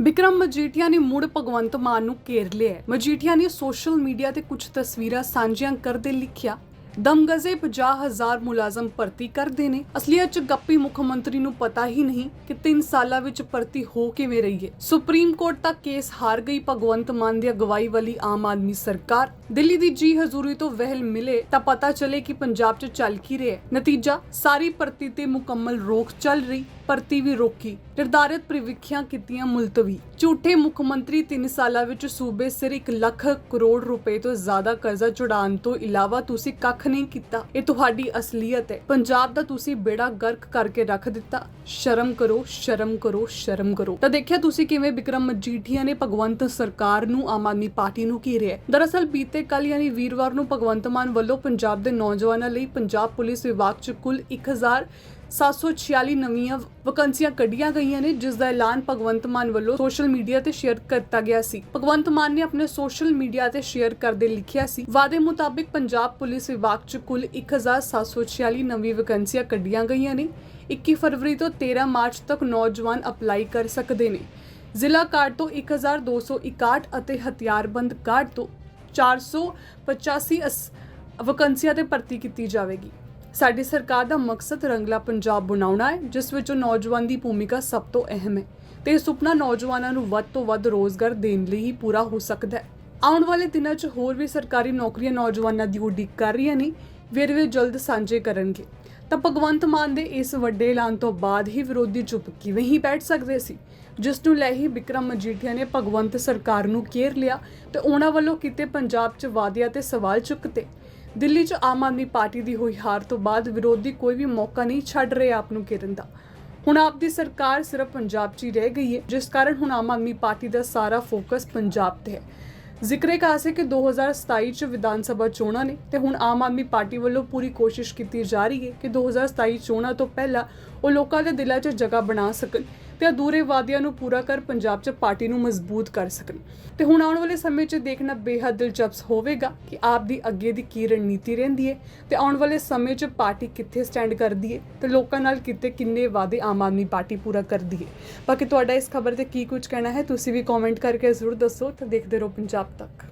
ਵਿਕਰਮ ਮਜੀਠੀਆ ਨੇ ਮੁੜ ਭਗਵੰਤ ਮਾਨ ਨੂੰ ਘੇਰ ਲਿਆ ਹੈ। ਮਜੀਠੀਆ ਨੇ ਸੋਸ਼ਲ ਮੀਡੀਆ ਤੇ ਕੁਝ ਤਸਵੀਰਾਂ ਸਾਂਝੀਆਂ ਕਰਦੇ ਲਿਖਿਆ ਦਮਗਜ਼ੇ 50000 ਮੁਲਾਜ਼ਮ ਭਰਤੀ ਕਰਦੇ ਨੇ। ਅਸਲੀਅਤ ਚ ਗੱਪੀ ਮੁੱਖ ਮੰਤਰੀ ਨੂੰ ਪਤਾ ਹੀ ਨਹੀਂ ਕਿ 3 ਸਾਲਾਂ ਵਿੱਚ ਭਰਤੀ ਹੋ ਕਿਵੇਂ ਰਹੀ ਹੈ। ਸੁਪਰੀਮ ਕੋਰਟ ਤੱਕ ਕੇਸ ਹਾਰ ਗਈ ਭਗਵੰਤ ਮਾਨ ਦੀ ਅਗਵਾਈ ਵਾਲੀ ਆਮ ਆਦਮੀ ਸਰਕਾਰ। ਦਿੱਲੀ ਦੀ ਜੀ ਹਜ਼ੂਰੀ ਤੋਂ ਵਹਿਲ ਮਿਲੇ ਤਾਂ ਪਤਾ ਚਲੇ ਕਿ ਪੰਜਾਬ 'ਚ ਚੱਲ ਕੀ ਰਿਹਾ ਨਤੀਜਾ, ਸਾਰੀ ਭਰਤੀ ਤੇ ਮੁਕੰਮਲ ਰੋਕ ਚੱਲ ਰਹੀ। ਭਰਤੀ ਵੀ ਰੋਕੀ। ਨਿਰਧਾਰਿਤ ਪ੍ਰੀਵਿਖਿਆ ਕੀਤੀਆਂ ਮੁਲਤਵੀ। ਝੂਠੇ ਮੁੱਖ ਮੰਤਰੀ 3 ਸਾਲਾਂ ਵਿੱਚ ਸੂਬੇ ਸਿਰ 1 ਲੱਖ ਕਰੋੜ ਰੁਪਏ ਤੋਂ ਜ਼ਿਆਦਾ ਕਰਜ਼ਾ ਚੁੜਾਉਣ ਤੋਂ ਇਲਾਵਾ ਤੁਸੀਂ ਕੱਖ ਨਹੀਂ ਕੀਤਾ। ਇਹ ਤੁਹਾਡੀ ਅਸਲੀਅਤ ਹੈ। ਪੰਜਾਬ ਦਾ ਤੁਸੀਂ ਬੇੜਾ ਗਰਕ ਕਰਕੇ ਰੱਖ ਦਿੱਤਾ। ਸ਼ਰਮ ਕਰੋ ਸ਼ਰਮ ਕਰੋ ਸ਼ਰਮ ਕਰੋ। ਤਾਂ ਦੇਖਿਆ ਤੁਸੀਂ ਕਿਵੇਂ ਵਿਕਰਮ ਮਜੀਠੀਆ ਨੇ ਭਗਵੰਤ ਸਰਕਾਰ ਨੂੰ ਆਮ ਆਦਮੀ ਪਾਰਟੀ ਨੂੰ ਘੇਰਿਆ ਦਰਅਸਲ ਬੀਤੇ ਕੱਲ ਯਾਨੀ ਵੀਰਵਾਰ ਨੂੰ ਭਗਵੰਤ ਮਾਨ ਵੱਲੋਂ ਪੰਜਾਬ ਦੇ ਨੌਜਵਾਨਾਂ ਲਈ ਪੰਜਾਬ ਪੁਲਿਸ ਵਿਭਾਗ 'ਚ ਕੁੱਲ 1000 746 ਨਵੀਆਂ ਵੈਕੰਸੀਆਂ ਕੱਢੀਆਂ ਗਈਆਂ ਨੇ, ਜਿਸ ਦਾ ਐਲਾਨ ਭਗਵੰਤ ਮਾਨ ਵੱਲੋਂ ਸੋਸ਼ਲ ਮੀਡੀਆ ਤੇ ਸ਼ੇਅਰ ਕੀਤਾ ਗਿਆ ਸੀ। ਭਗਵੰਤ ਮਾਨ ਨੇ ਆਪਣੇ ਸੋਸ਼ਲ ਮੀਡੀਆ ਤੇ ਸ਼ੇਅਰ ਕਰਦੇ ਲਿਖਿਆ ਸੀ, ਵਾਅਦੇ ਮੁਤਾਬਿਕ ਪੰਜਾਬ ਪੁਲਿਸ ਵਿਭਾਗ 'ਚ ਕੁੱਲ 1746 ਨਵੀਂ ਵੈਕੰਸੀਆਂ ਕੱਢੀਆਂ ਗਈਆਂ ਨੇ। 21 ਫਰਵਰੀ ਤੋਂ 13 ਮਾਰਚ ਤੱਕ ਨੌਜਵਾਨ ਅਪਲਾਈ ਕਰ ਸਕਦੇ ਨੇ। ਜ਼ਿਲ੍ਹਾ ਕਾਰਡ ਤੋਂ 1261 ਅਤੇ ਹਥਿਆਰਬੰਦ ਕਾਰਡ ਤੋਂ 485 ਅਸ- ਵੈਕੰਸੀਆਂ ਤੇ ਭਰਤੀ ਕੀਤੀ ਜਾਵੇਗੀ। ਸਾਡੀ ਸਰਕਾਰ ਦਾ ਮਕਸਦ ਰੰਗਲਾ ਪੰਜਾਬ ਬਣਾਉਣਾ ਹੈ, ਜਿਸ ਵਿੱਚ ਨੌਜਵਾਨ ਦੀ ਭੂਮਿਕਾ ਸਭ ਤੋਂ ਅਹਿਮ ਹੈ ਤੇ ਇਹ ਸੁਪਨਾ ਨੌਜਵਾਨਾਂ ਨੂੰ ਵੱਧ ਤੋਂ ਵੱਧ ਰੋਜ਼ਗਾਰ ਦੇਣ ਲਈ ਹੀ ਪੂਰਾ ਹੋ ਸਕਦਾ ਹੈ। ਆਉਣ ਵਾਲੇ ਦਿਨਾਂ 'ਚ ਹੋਰ ਵੀ ਸਰਕਾਰੀ ਨੌਕਰੀਆਂ ਨੌਜਵਾਨਾਂ ਦੀ ਉਡੀਕ ਕਰ ਰਹੀਆਂ ਨੇ ਵੇਰਵੇ ਜਲਦ ਸਾਂਝੇ ਕਰਨਗੇ। ਤਾਂ ਭਗਵੰਤ ਮਾਨ ਦੇ ਇਸ ਵੱਡੇ ਐਲਾਨ ਤੋਂ ਬਾਅਦ ਹੀ ਵਿਰੋਧੀ ਚੁੱਪ ਕਿਵੇਂ ਹੀ ਬੈਠ ਸਕਦੇ ਸੀ? ਜਿਸ ਨੂੰ ਲੈ ਹੀ ਵਿਕਰਮ ਮਜੀਠੀਆ ਨੇ ਭਗਵੰਤ ਸਰਕਾਰ ਨੂੰ ਘੇਰ ਲਿਆ ਤੇ ਉਹਨਾਂ ਵੱਲੋਂ ਕੀਤੇ ਪੰਜਾਬ 'ਚ ਵਾਅਦਿਆਂ ਤੇ ਸਵਾਲ ਚੁੱਕਤੇ। ਦਿੱਲੀ 'ਚ ਆਮ ਆਦਮੀ ਪਾਰਟੀ ਦੀ ਹੋਈ ਹਾਰ ਤੋਂ ਬਾਅਦ ਵਿਰੋਧੀ ਕੋਈ ਵੀ ਮੌਕਾ ਨਹੀਂ ਛੱਡ ਰਹੇ ਆਪ ਨੂੰ ਘੇਰਨ ਦਾ। ਹੁਣ ਆਪ ਦੀ ਸਰਕਾਰ ਸਿਰਫ ਪੰਜਾਬ 'ਚ ਹੀ ਰਹਿ ਗਈ ਹੈ, ਜਿਸ ਕਾਰਨ ਹੁਣ ਆਮ ਆਦਮੀ ਪਾਰਟੀ ਦਾ ਸਾਰਾ ਫੋਕਸ ਪੰਜਾਬ ਤੇ ਹੈ। ਜ਼ਿਕਰੇ ਖਾਸ ਹੈ ਕਿ 2027 ਚ ਵਿਧਾਨ ਸਭਾ ਚੋਣਾਂ ਨੇ ਤੇ ਹੁਣ ਆਮ ਆਦਮੀ ਪਾਰਟੀ ਵੱਲੋਂ ਪੂਰੀ ਕੋਸ਼ਿਸ਼ ਕੀਤੀ ਜਾ ਰਹੀ ਹੈ ਕਿ 2027 ਚੋਣਾਂ ਤੋਂ ਪਹਿਲਾਂ ਉਹ ਲੋਕਾਂ ਦੇ ਦਿਲਾਂ 'ਚ ਜਗ੍ਹਾ ਬਣਾ ਸਕਣ। ਤੇ ਅਧੂਰੇ ਵਾਅਦਿਆਂ ਨੂੰ ਪੂਰਾ ਕਰ ਪੰਜਾਬ 'ਚ ਪਾਰਟੀ ਨੂੰ ਮਜ਼ਬੂਤ ਕਰ ਸਕਣ। ਤੇ ਹੁਣ ਆਉਣ ਵਾਲੇ ਸਮੇਂ 'ਚ ਦੇਖਣਾ ਬੇਹੱਦ ਦਿਲਚਸਪ ਹੋਵੇਗਾ ਕਿ ਆਪ ਦੀ ਅੱਗੇ ਦੀ ਕੀ ਰਣਨੀਤੀ ਰਹਿੰਦੀ ਹੈ ਤੇ ਆਉਣ ਵਾਲੇ ਸਮੇਂ 'ਚ ਪਾਰਟੀ ਕਿੱਥੇ ਸਟੈਂਡ ਕਰਦੀ ਹੈ ਤੇ ਲੋਕਾਂ ਨਾਲ ਕਿਤੇ ਕਿੰਨੇ ਵਾਅਦੇ ਆਮ ਆਦਮੀ ਪਾਰਟੀ ਪੂਰਾ ਕਰਦੀ ਹੈ ਬਾਕੀ ਤੁਹਾਡਾ ਇਸ ਖਬਰ ਤੇ ਕੀ ਕੁਝ ਕਹਿਣਾ ਹੈ ਤੁਸੀਂ ਵੀ ਕਮੈਂਟ ਕਰਕੇ ਜ਼ਰੂਰ ਦੱਸੋ ਤੇ ਦੇਖਦੇ ਰਹੋ ਪੰਜਾਬ ਤੱਕ।